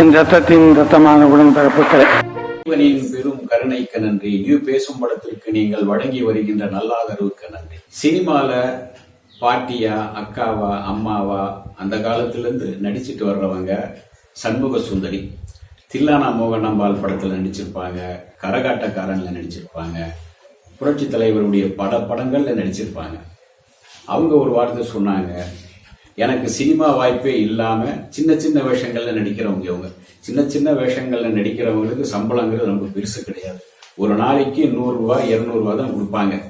என் ரத்தத்தின் ரத்தமான உடன்பிறப்புகளே இறைவனின் பெரும் கருணைக்கு நன்றி. நியூ பேசும் படத்திற்கு நீங்கள் வழங்கி வருகின்ற நல்லாதரவுக்கு நன்றி. சினிமால பாட்டியா அக்காவா அம்மாவா அந்த காலத்துல இருந்து நடிச்சிட்டு வர்றவங்க சண்முக சுந்தரி தில்லானா மோகனாம்பாள் படத்துல நடிச்சிருப்பாங்க கரகாட்டக்காரன்ல நடிச்சிருப்பாங்க புரட்சி தலைவருடைய பட படங்கள்ல நடிச்சிருப்பாங்க. அவங்க ஒரு வார்த்தை சொன்னாங்க எனக்கு சினிமா வாய்ப்பே இல்லாம சின்ன சின்ன வேஷங்கள்ல நடிக்கிறவங்க இவங்க. சின்ன சின்ன வேஷங்கள்ல நடிக்கிறவங்களுக்கு சம்பளங்கிறது ரொம்ப பெருசு கிடையாது. ஒரு நாளைக்கு நூறு ரூபாய் தான் கொடுப்பாங்க.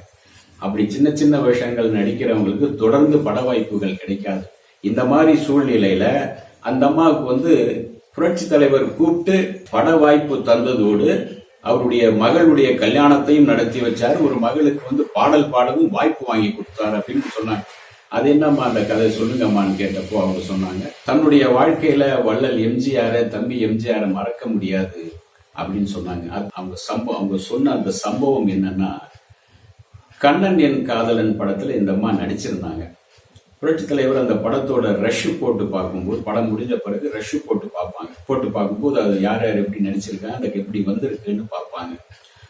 அப்படி சின்ன சின்ன வேஷங்கள் நடிக்கிறவங்களுக்கு தொடர்ந்து பட வாய்ப்புகள் கிடைக்காது. இந்த மாதிரி சூழ்நிலையில அந்த அம்மாவுக்கு வந்து புரட்சி தலைவர் கூப்பிட்டு பட வாய்ப்பு தந்ததோடு அவருடைய மகளுடைய கல்யாணத்தையும் நடத்தி வச்சாரு. ஒரு மகளுக்கு வந்து பாடல் பாடவும் வாய்ப்பு வாங்கி கொடுத்தாரு அப்படின்னு சொன்னாங்க. அது என்னம்மா அந்த கதை சொல்லுங்கம்மான்னு கேட்டப்போ அவங்க சொன்னாங்க தன்னுடைய வாழ்க்கையில வள்ளல் எம்ஜிஆர தம்பி எம்ஜிஆர மறக்க முடியாது அப்படின்னு சொன்னாங்க. அவங்க சம்பவம் அவங்க சொன்ன அந்த சம்பவம் என்னன்னா கண்ணன் என் காதலன் படத்துல இந்த அம்மா நடிச்சிருந்தாங்க. புரட்சி தலைவர் அந்த படத்தோட ரஷ் போட்டு பார்க்கும்போது படம் முடிஞ்ச பிறகு ரஷ் போட்டு பார்ப்பாங்க. போட்டு பார்க்கும்போது அது யார் யார் எப்படி நடிச்சிருக்காங்க அதுக்கு எப்படி வந்திருக்குன்னு பார்ப்பாங்க.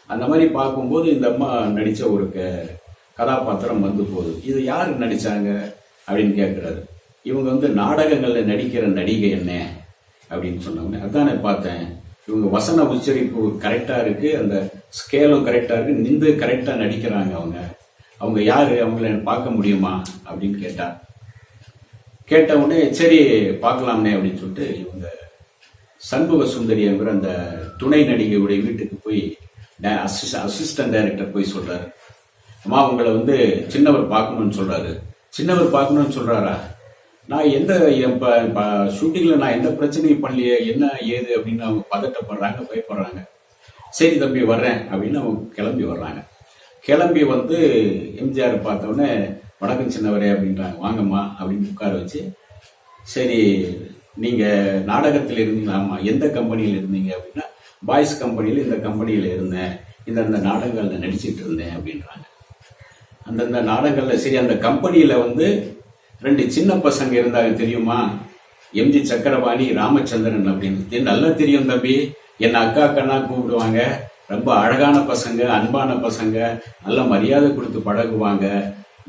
அந்த மாதிரி பார்க்கும்போது இந்த அம்மா நடித்த ஒரு க- கதாபாத்திரம் வந்து போகுது. இது யார் நடித்தாங்க அப்படின்னு கேட்குறாரு இவங்க வந்து நாடகங்களில் நடிக்கிற நடிகை என்ன அப்படின்னு சொன்னவங்க அதானே பார்த்தேன். இவங்க வசன உச்சரிப்பு கரெக்டாக இருக்குது அந்த ஸ்கேலும் கரெக்டாக இருக்குது நின்று கரெக்டாக நடிக்கிறாங்க அவங்க. அவங்க யார்? அவங்கள பார்க்க முடியுமா? அப்படின்னு கேட்டா கேட்ட உடனே சரி பார்க்கலாம்னே அப்படின்னு சொல்லிட்டு இவங்க சண்முக சுந்தரிங்கிற அந்த துணை நடிகையுடைய வீட்டுக்கு போய் அசிஸ்டன்ட் டைரக்டர் போய் சொல்கிறார் அம்மா உங்களை வந்து சின்னவர் பார்க்கணும்னு சொல்றாரு. சின்னவர் பார்க்கணும்னு சொல்றாரா? நான் எந்த இப்ப ஷூட்டிங்கில் நான் எந்த பிரச்சனையும் பண்ணலையே என்ன ஏது அப்படின்னு அவங்க பதட்டப்படுறாங்க பயப்படுறாங்க. சரி தம்பி வர்றேன் அப்படின்னு அவங்க கிளம்பி வர்றாங்க. கிளம்பி வந்து எம்ஜிஆர் பார்த்த வணக்கம் சின்னவரே அப்படின்றாங்க. வாங்கம்மா அப்படின்னு உட்கார வச்சு சரி நீங்கள் நாடகத்தில் இருந்தீங்க ஆமாம் எந்த கம்பெனியில் இருந்தீங்க? அப்படின்னா பாய்ஸ் கம்பெனியில் இந்த கம்பெனியில் இருந்தேன். இந்த அந்த நாடகங்களில் நடிச்சிட்டு இருந்தேன் அப்படின்றாங்க. அந்தந்த நாடுகளில் சரி அந்த கம்பெனியில் வந்து ரெண்டு சின்ன பசங்க இருந்தாங்க தெரியுமா? எம்ஜி சக்கரபாணி ராமச்சந்திரன் அப்படின்னு. நல்லா தெரியும் தம்பி. என் அக்கா அக்கனா கூப்பிடுவாங்க. ரொம்ப அழகான பசங்க அன்பான பசங்க. நல்ல மரியாதை கொடுத்து பழகுவாங்க.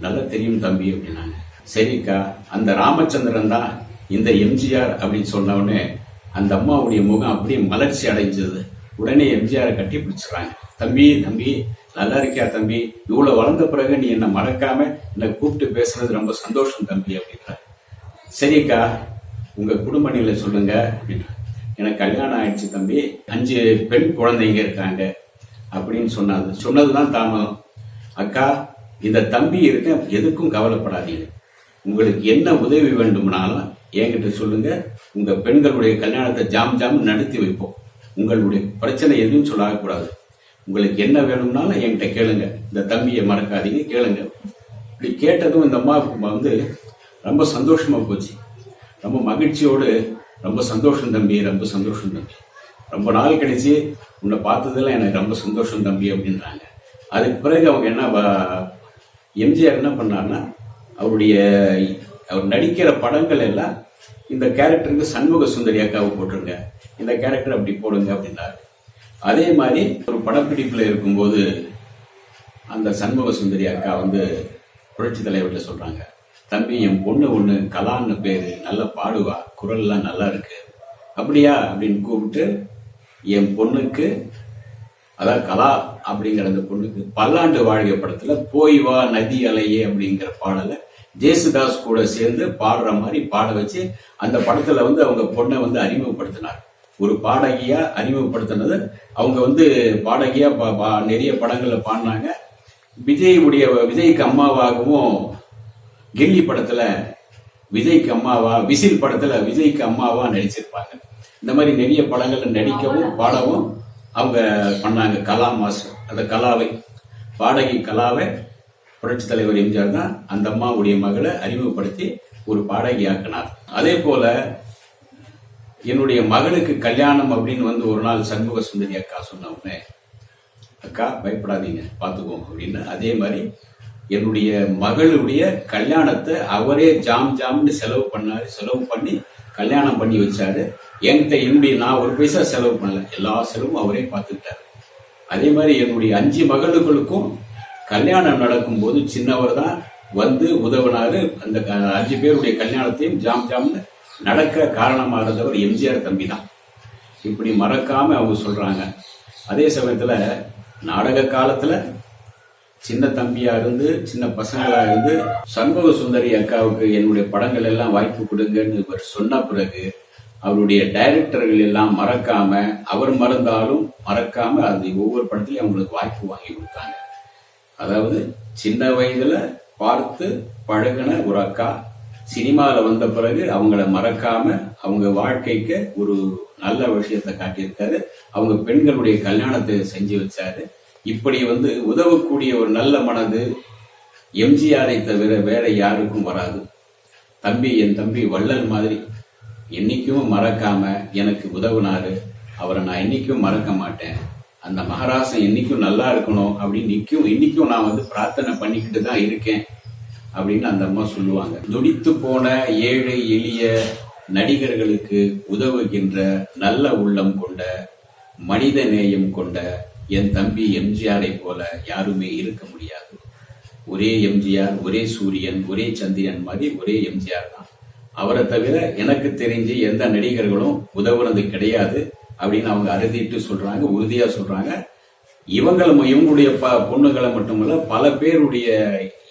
நல்லா தெரியும் தம்பி அப்படின்னாங்க. சரிக்கா அந்த ராமச்சந்திரன் தான் இந்த எம்ஜிஆர் அப்படின்னு சொன்ன அந்த அம்மாவுடைய முகம் அப்படியே மலர்ச்சி அடைஞ்சது. உடனே எம்ஜிஆரை கட்டி பிடிச்சிடுறாங்க. தம்பி தம்பி நல்லா இருக்கியா தம்பி? இவ்வளவு வளர்ந்த பிறகு நீ என்ன மறக்காம என்னை கூப்பிட்டு பேசுறது ரொம்ப சந்தோஷம் தம்பி அப்படின்றார். சரிக்கா உங்க குடும்ப நிலை சொல்லுங்க அப்படின்னா எனக்கு கல்யாணம் ஆயிடுச்சு தம்பி. அஞ்சு பெண் குழந்தைங்க இருக்காங்க அப்படின்னு சொன்னாது சொன்னதுதான் தாமதம். அக்கா இந்த தம்பி இருக்க எதுக்கும் கவலைப்படாதீங்க. உங்களுக்கு என்ன உதவி வேண்டும்னாலும் என்கிட்ட சொல்லுங்க. உங்க பெண்களுடைய கல்யாணத்தை ஜாம் ஜாம் நடத்தி வைப்போம். உங்களுடைய பிரச்சனை எதுவும் சொல்லக்கூடாது உங்களுக்கு என்ன வேணும்னாலும் என்கிட்ட கேளுங்க. இந்த தம்பியை மறக்காதீங்க கேளுங்க. இப்படி கேட்டதும் இந்த அம்மாவுக்கு வந்து ரொம்ப சந்தோஷமா போச்சு. ரொம்ப மகிழ்ச்சியோடு ரொம்ப சந்தோஷம் தம்பி ரொம்ப சந்தோஷம் தம்பி. ரொம்ப நாள் கழிச்சு உன்னை பார்த்ததெல்லாம் எனக்கு ரொம்ப சந்தோஷம் தம்பி அப்படின்றாங்க. அதுக்கு பிறகு அவங்க என்ன எம்ஜிஆர் என்ன பண்ணாருன்னா அவருடைய அவர் நடிக்கிற படங்கள் எல்லாம் இந்த கேரக்டருக்கு சண்முக சுந்தரி அக்காவை போட்டிருங்க. இந்த கேரக்டர் அப்படி போடுங்க அப்படின்னாரு. அதே மாதிரி ஒரு படப்பிடிப்பில் இருக்கும்போது அந்த சண்முக சுந்தரி அக்கா வந்து புரட்சி தலைவர்கிட்ட சொல்கிறாங்க தம்பி என் பொண்ணு ஒன்று கலான்னு பேர். நல்லா பாடுவா. குரல்லாம் நல்லா இருக்கு. அப்படியா? அப்படின்னு கூப்பிட்டு என் பொண்ணுக்கு அதாவது கலா அப்படிங்கிற அந்த பொண்ணுக்கு பல்லாண்டு வாழ்க்கை படத்தில் போய் வா நதி அலையே அப்படிங்கிற பாடலை ஜேசுதாஸ் கூட சேர்ந்து பாடுற மாதிரி பாட வச்சு அந்த படத்தில் வந்து அவங்க பொண்ணை வந்து அறிமுகப்படுத்தினார் ஒரு பாடகியா அறிமுகப்படுத்தினது. அவங்க வந்து பாடகியா பா- பா- நிறைய படங்கள்ல பாடினாங்க. விஜயுடைய விஜய்க்கு அம்மாவாகவும் கில்லி படத்துல விஜய்க்கு அம்மாவா விசில் படத்துல விஜய்க்கு அம்மாவா நடிச்சிருப்பாங்க. இந்த மாதிரி நிறைய படங்கள்ல நடிக்கவும் பாடவும் அவங்க பண்ணாங்க. கலா மாஸ்டர். அந்த கலாவை பாடகி கலாவை புரட்சி தலைவர் எம்ஜிஆர் தான் அந்த அம்மாவுடைய மகளை அறிமுகப்படுத்தி ஒரு பாடகி ஆக்கினார் அதே போல என்னுடைய மகளுக்கு கல்யாணம் அப்படின்னு வந்து ஒரு நாள் சண்முக சுந்தரி அக்கா சொன்னவுடனே அக்கா பயப்படாதீங்க பார்த்துக்கோங்க அப்படின்னு. அதே மாதிரி என்னுடைய மகளுடைய கல்யாணத்தை அவரே ஜாம் ஜாம்னு செலவு பண்ணாரு செலவு பண்ணி கல்யாணம் பண்ணி வச்சாரு. என்கிட்ட என்னுடைய நான் ஒரு பைசா செலவு பண்ணல எல்லா செலவும் அவரே பார்த்துக்கிட்டாரு. அதே மாதிரி என்னுடைய அஞ்சு மகளுக்களுக்கும் கல்யாணம் நடக்கும்போது சின்னவர் தான் வந்து உதவினாரு. அந்த க- அஞ்சு பேருடைய கல்யாணத்தையும் ஜாம் ஜாம்னு நடக்க காரணமா இருந்தவர் எம்ஜிஆர் தம்பி தான் இப்படி மறக்காம அவங்க சொல்றாங்க. அதே சமயத்துல நாடக காலத்துல சின்ன தம்பியா இருந்து சின்ன பசங்களா இருந்து சண்முக சுந்தரி அக்காவுக்கு என்னுடைய படங்கள் எல்லாம் வாய்ப்பு கொடுங்கன்னு இவர் சொன்ன பிறகு அவருடைய டைரக்டர்கள் எல்லாம் மறக்காம அவர் மறந்தாலும் மறக்காம அது ஒவ்வொரு படத்திலையும் அவங்களுக்கு வாய்ப்பு வாங்கி கொடுத்தாங்க. அதாவது சின்ன வயதுல பார்த்து பழகின ஒரு அக்கா சினிமாவில் வந்த பிறகு அவங்கள மறக்காம அவங்க வாழ்க்கைக்கு ஒரு நல்ல விஷயத்தை காட்டியிருக்காரு. அவங்க பெண்களுடைய கல்யாணத்தை செஞ்சு வச்சாரு. இப்படி வந்து உதவக்கூடிய ஒரு நல்ல மனது எம்ஜிஆரை தவிர வேற யாருக்கும் வராது. தம்பி என் தம்பி வள்ளல் மாதிரி என்னைக்கும் மறக்காம எனக்கு உதவுனாரு. அவரை நான் என்னைக்கும் மறக்க மாட்டேன். அந்த மகராசன் என்னைக்கும் நல்லா இருக்கணும் அப்படின்னு நிற்கும் இன்னைக்கும் நான் வந்து பிரார்த்தனை பண்ணிக்கிட்டு தான் இருக்கேன். அப்படின்னு அந்த அம்மா சொல்லுவாங்க. துடித்து போன ஏழை எளிய நடிகர்களுக்கு உதவுகின்ற நல்ல உள்ளம் கொண்ட மனித நேயம் கொண்ட என் தம்பி எம்ஜிஆரை போல யாருமே இருக்க முடியாது. ஒரே எம்ஜிஆர் ஒரே சூரியன் ஒரே சந்திரன் மாதிரி ஒரே எம்ஜிஆர் தான். அவரை தவிர எனக்கு தெரிஞ்சு எந்த நடிகர்களும் உதவுனது கிடையாது அப்படின்னு அவங்க அறுதிட்டு சொல்றாங்க உறுதியா சொல்றாங்க. இவங்களும் இவங்களுடைய ப பொண்ணுகளை மட்டுமல்ல பல பேருடைய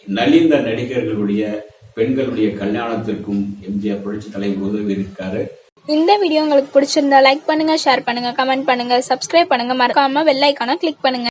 நலிந்த நடிகர்களுடைய பெண்களுடைய கல்யாணத்திற்கும் எம்ஜிஆர் புரட்சி தலைவர் உதவி இருக்காரு. இந்த வீடியோ உங்களுக்கு பிடிச்சிருந்தா லைக் பண்ணுங்க ஷேர் பண்ணுங்க கமெண்ட் பண்ணுங்க சப்ஸ்கிரைப் பண்ணுங்க. மறக்காம வெள்ளைக்கான கிளிக் பண்ணுங்க.